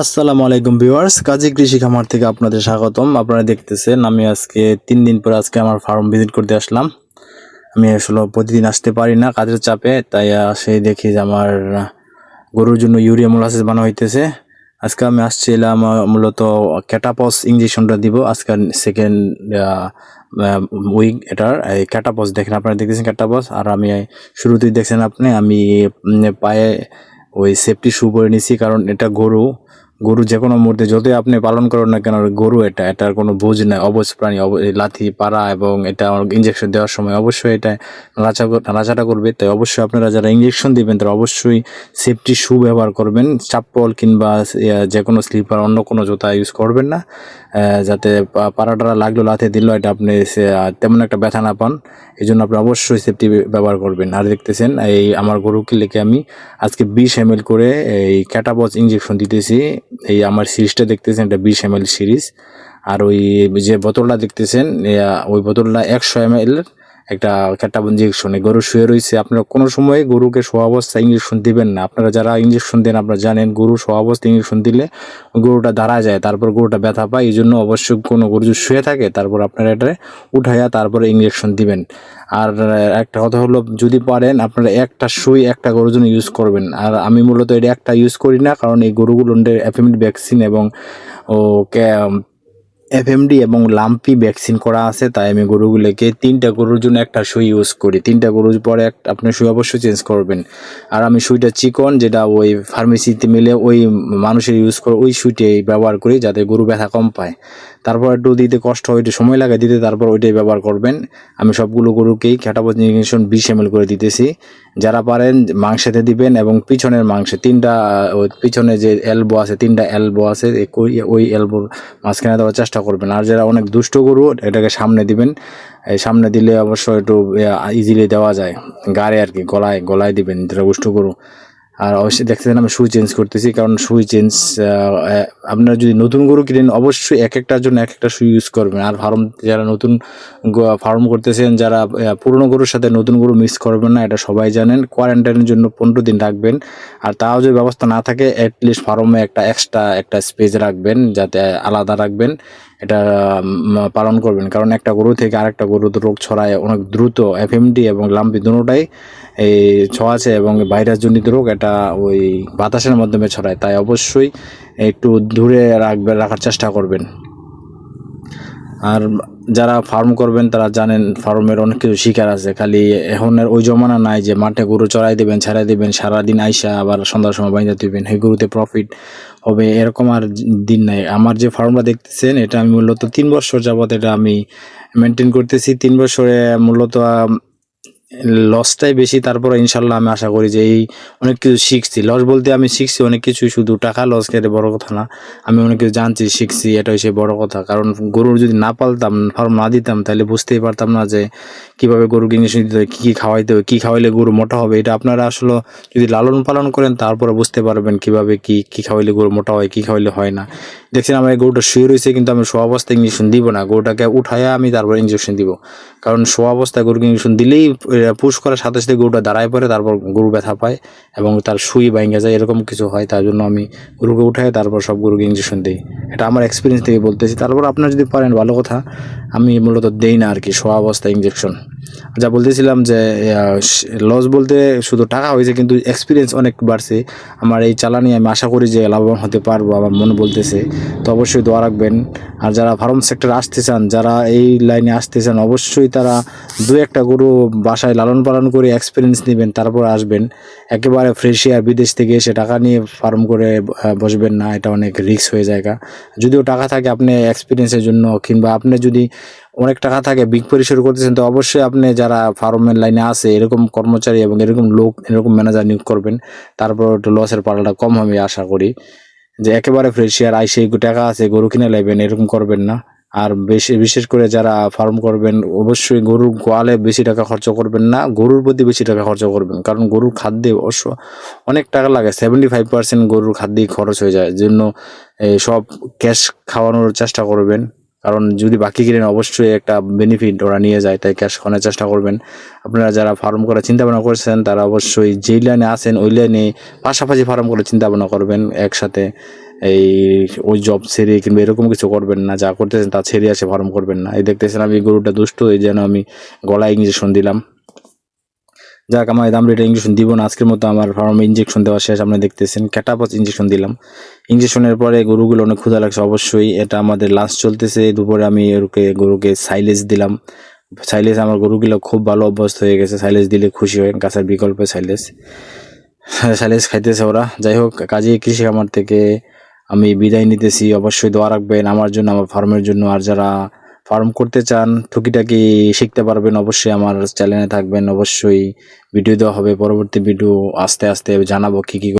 আসসালামু আলাইকুম ভিউয়ার্স, কাজী কৃষি খামার থেকে আপনাদের স্বাগতম। আপনারা দেখতেছেন, আমি আজকে তিন দিন পরে আজকে আমার ফার্ম ভিজিট করতে আসলাম। আমি আসলে প্রতিদিন আসতে পারি না কাজের চাপে, তাই সেই দেখি যে আমার গরুর জন্য ইউরিয়া মোলাসিস বানা হইতেছে। আজকে আমি আসছিলাম মূলত ক্যাটাপস ইঞ্জেকশনটা দিব। আজকে সেকেন্ড উইক এটার, এই ক্যাটাপস দেখেন, আপনারা দেখতেছেন ক্যাটাপস আর আমি শুরুতেই দেখছেন আপনি, আমি পায়ে ওই সেফটি শু পরে নিছি, কারণ এটা গরু। গরু যে কোনো মুহূর্তে যতই আপনি পালন করেন না কেন গরু এটা এটার কোনো বুঝ নাই অবশ প্রাণী লাথি, পাড়া এবং এটা ইঞ্জেকশন দেওয়ার সময় অবশ্যই এটা নাচা নাচাটা করবে। তাই অবশ্যই আপনারা যারা ইঞ্জেকশন দেবেন, তারা অবশ্যই সেফটি শু ব্যবহার করবেন। চাপ্পল কিংবা যে কোনো স্লিপার অন্য কোনো জুতা ইউজ করবেন না। যাতে পাড়াটারা লাগল, লাথে দিল, এটা আপনি তেমন একটা ব্যথা না পান। এই জন্য আপনি অবশ্যই সেফটি ব্যবহার করবেন। আর দেখতেছেন, এই আমার গরুকে লেখে আমি আজকে বিশ এম করে এই ক্যাটাবচ ইঞ্জেকশন দিতেছি। এই আমার সিরিজটা দেখতেছেন, এটা বিশ এম সিরিজ। আর ওই যে বোতলটা দেখতেছেন ওই বোতলটা একশো এম এর একটা ক্যাটাব ইঞ্জেকশন গরু শুয়ে রয়েছে আপনারা কোনো সময় গরুকে শোয়া অবস্থায় ইঞ্জেকশন দিবেন না। আপনারা যারা ইঞ্জেকশন দেন, আপনারা জানেন গরু শোয়া অবস্থায় ইঞ্জেকশন দিলে গরুটা দাঁড়া যায়, তারপর গরুটা ব্যথা পায়। এই জন্য অবশ্যই কোনো গরু শুয়ে থাকে, তারপর আপনারা এটা উঠাইয়া তারপরে ইঞ্জেকশন দিবেন। আর একটা কথা হলো, যদি পারেন, আপনারা একটা সুই একটা গরুর জন্য ইউজ করবেন। আর আমি মূলত এটা একটা ইউজ করি না, কারণ এই গরুগুলো এফএমডি ভ্যাকসিন এবং ও এফএমডি এবং লাম্পি ভ্যাকসিন করা আছে, তাই আমি গরুগুলোকে তিনটা গরুর জন্য একটা সুই ইউজ করি। তিনটা গরুর পরে একটা আপনি সুই অবশ্যই চেঞ্জ করবেন। আর আমি সুইটা চিকন, যেটা ওই ফার্মেসিতে মিলে ওই মানুষের ইউজ করে ওই সুইটাই ব্যবহার করি, যাতে গরু ব্যথা কম পায়। তারপর একটু দিতে কষ্ট হয় সময় লাগে দিতে, তারপর ওইটাই ব্যবহার করবেন। আমি সবগুলো গরুকেই খ্যাটাপথ ইঞ্জেকশন বিশ এম করে দিতেছি। যারা পারেন, মাংসেতে দিবেন এবং পিছনের মাংসে তিনটা পিছনে যে এলবো আছে, তিনটা এলবো আছে, ওই এলবোর মাঝখানে দেওয়ার চেষ্টা করবেন। আর যারা অনেক দুষ্ট গরু, এটাকে সামনে দিবেন। সামনে দিলে অবশ্য একটু ইজিলি দেওয়া যায়। গাড়ে আর কি, গলায় গলায় দিবেন যারা দুষ্ট গরু। আর অবশ্যই দেখতেছেন আমি সুই চেঞ্জ করতেছি, কারণ সুই চেঞ্জ আপনারা যদি নতুন গরু কিনেন, অবশ্যই এক একটার জন্য এক একটা সুই ইউজ করবেন। আর ফার্ম, যারা নতুন ফার্ম করতেছেন, যারা পুরনো গরুর সাথে নতুন গরু মিক্স করবেন না, এটা সবাই জানেন। কোয়ারেন্টাইনের জন্য পনেরো দিন রাখবেন। আর তাও যদি ব্যবস্থা না থাকে অ্যাটলিস্ট ফার্মে একটা এক্সট্রা একটা স্পেস রাখবেন, যাতে আলাদা রাখবেন। এটা পালন করবেন। কারণ একটা গরু থেকে আরেকটা গরু রোগ ছড়ায় অনেক দ্রুত এফএমডি এবং লাম্পি দুটোটাই এই ছোঁয়াছে এবং ভাইরাসজনিত রোগ এটা ওই বাতাসের মাধ্যমে ছড়ায়। তাই অবশ্যই একটু দূরে রাখবে, রাখার চেষ্টা করবেন। আর যারা ফার্ম করবেন, তারা জানেন ফার্মের অনেক কিছু শিকার আছে। খালি এখনের ওই জমানা নাই যে মাঠে গরু চড়াই দেবেন, ছাড়াই দেবেন, সারাদিন আইসা আবার সন্ধ্যার সময় বাইন্দা দিবেন সেই গরুতে প্রফিট হবে এরকম আর দিন নাই। আমার যে ফার্মটা দেখতেছেন, এটা আমি মূলত তিন বছর যাবত এটা আমি মেনটেন করতেছি। তিন বছরে মূলত লসটাই বেশি, তারপর ইনশাল্লাহ আমি আশা করি যে এই অনেক কিছু শিখছি। লস বলতে আমি শিখছি অনেক কিছু শুধু টাকা লস খেতে বড় কথা না, আমি অনেক কিছু জানছি, শিখছি এটা হচ্ছে বড় কথা। কারণ গরুর যদি না পালতাম ফার্ম না দিতাম, তাহলে বুঝতেই পারতাম না যে কীভাবে গরুকে ইঞ্জেকশন দিতে হয়, কী কী খাওয়াইতে হবে কী খাওয়াইলে গরু মোটা হবে, এটা আপনারা আসলে যদি লালন পালন করেন, তারপরে বুঝতে পারবেন কীভাবে কি, কী খাওয়াইলে গরু মোটা হয়, কী খাওয়াইলে হয় না। দেখছেন আমার গরুটা শুয়ে রয়েছে, কিন্তু আমি শোয়া অবস্থায় ইঞ্জেকশন দিব না। গরুটাকে উঠায়া আমি তারপর ইঞ্জেকশন দিব। কারণ শোয়া অবস্থায় গরুকে ইঞ্জেকশন দিলেই পুশ করার সাথে সাথে গরুটা দাঁড়ায় পড়ে, তারপর গরু ব্যথা পায় এবং তার সুই ভাঙ্গা যায়, এরকম কিছু হয়। তার জন্য আমি গরুকে উঠাই তারপর সব গরুকে ইঞ্জেকশন দিই। এটা আমার এক্সপিরিয়েন্স থেকে বলতেছি। তারপর আপনারা যদি পারেন, ভালো কথা, আমি মূলত দেই না আর কি, শোয়া অবস্থায় ইঞ্জেকশন যা বলতেছিলাম যে লস বলতে শুধু টাকা হয়েছে, কিন্তু এক্সপিরিয়েন্স অনেক বাড়ছে। আমার এই চালানি আমি আশা করি যে লাভবান হতে পারব, আমার মনে বলতেছে। তো অবশ্যই দোয়া রাখবেন। আর যারা ফার্ম সেক্টর আসতে চান, যারা এই লাইনে আসতে চান, অবশ্যই তারা দু একটা গরু বাসায় লালন পালন করে এক্সপিরিয়েন্স নেবেন, তারপর আসবেন। একেবারে ফ্রেশিয়ার বিদেশ থেকে এসে টাকা নিয়ে ফার্ম করে বসবেন না, এটা অনেক রিস্ক হয়ে যায় যদিও টাকা থাকে আপনি এক্সপিরিয়েন্সের জন্য, কিংবা আপনি যদি অনেক টাকা থাকে বিগ পরিসর করতেছেন, তো অবশ্যই আপনি যারা ফার্মের লাইনে আছে, এরকম কর্মচারী এবং এরকম লোক, এরকম ম্যানেজার নিয়োগ করবেন। তারপর একটু লসের পাল্লাটা কম হবে, আশা করি। যে একেবারে ফ্রেশিয়ার আইসে টাকা আছে, গরু কিনে লাইবেন, এরকম করবেন না। আর বেশি, বিশেষ করে যারা ফার্ম করবেন, অবশ্যই গরুর গোয়ালে বেশি টাকা খরচ করবেন না। গরুর প্রতি বেশি টাকা খরচ করবেন। কারণ গরুর খাদ্যে অবশ্য অনেক টাকা লাগে। সেভেন্টি ফাইভ পার্সেন্ট গরুর খাদ্যেই খরচ হয়ে যায়। জন্য সব ক্যাশ খাওয়ানোর চেষ্টা করবেন। কারণ যদি বাকি কিনেন অবশ্যই একটা বেনিফিট ওরা নিয়ে যায়। তাই ক্যাশ করার চেষ্টা করবেন। আপনারা যারা ফার্ম করার চিন্তা ভাবনা করছেন, তারা অবশ্যই যেই লাইনে আছেন, ওই লাইনে পাশাপাশি ফার্ম করার চিন্তা ভাবনা করবেন একসাথে। এই ওই জব ছেড়ে কিংবা এরকম কিছু করবেন না, যা করতেছেন তা ছেড়ে আসে ফার্ম করবেন না। এই দেখতেছেন আমি গরুটা দুষ্ট, এই যেন আমি গলায় ইঞ্জেকশন দিলাম। যাক, আমার দাম রেটে ইঞ্জেকশন দিব না, আজকের মতো আমার ফার্মে ইঞ্জেকশন দেওয়া শেষ। আপনি দেখতেছেন ক্যাটাপস ইঞ্জেকশন দিলাম। ইঞ্জেকশনের পরে গরুগুলো অনেক ক্ষুধা লাগছে অবশ্যই, এটা আমাদের লাঞ্চ চলতেছে। দুপুরে আমি ওরকে, গরুকে সাইলেজ দিলাম। সাইলেজ আমার গরুগুলো খুব ভালো অভ্যস্ত হয়ে গেছে। সাইলেজ দিলে খুশি হয়, গাছের বিকল্পে সাইলেজ সাইলেজ খাইতেছে ওরা। যাই হোক, কাজে কৃষি খামার থেকে আমি বিদায় নিতেছি। অবশ্যই দোয়া রাখবেন আমার জন্য, আমার ফার্মের জন্য। আর যারা ফার্ম করতে চান, টুকিটাকি শিখতে পারবেন, অবশ্যই আমার চ্যানেলে থাকবেন। অবশ্যই ভিডিও দেওয়া হবে। পরবর্তী ভিডিও আস্তে আস্তে জানাব কী কী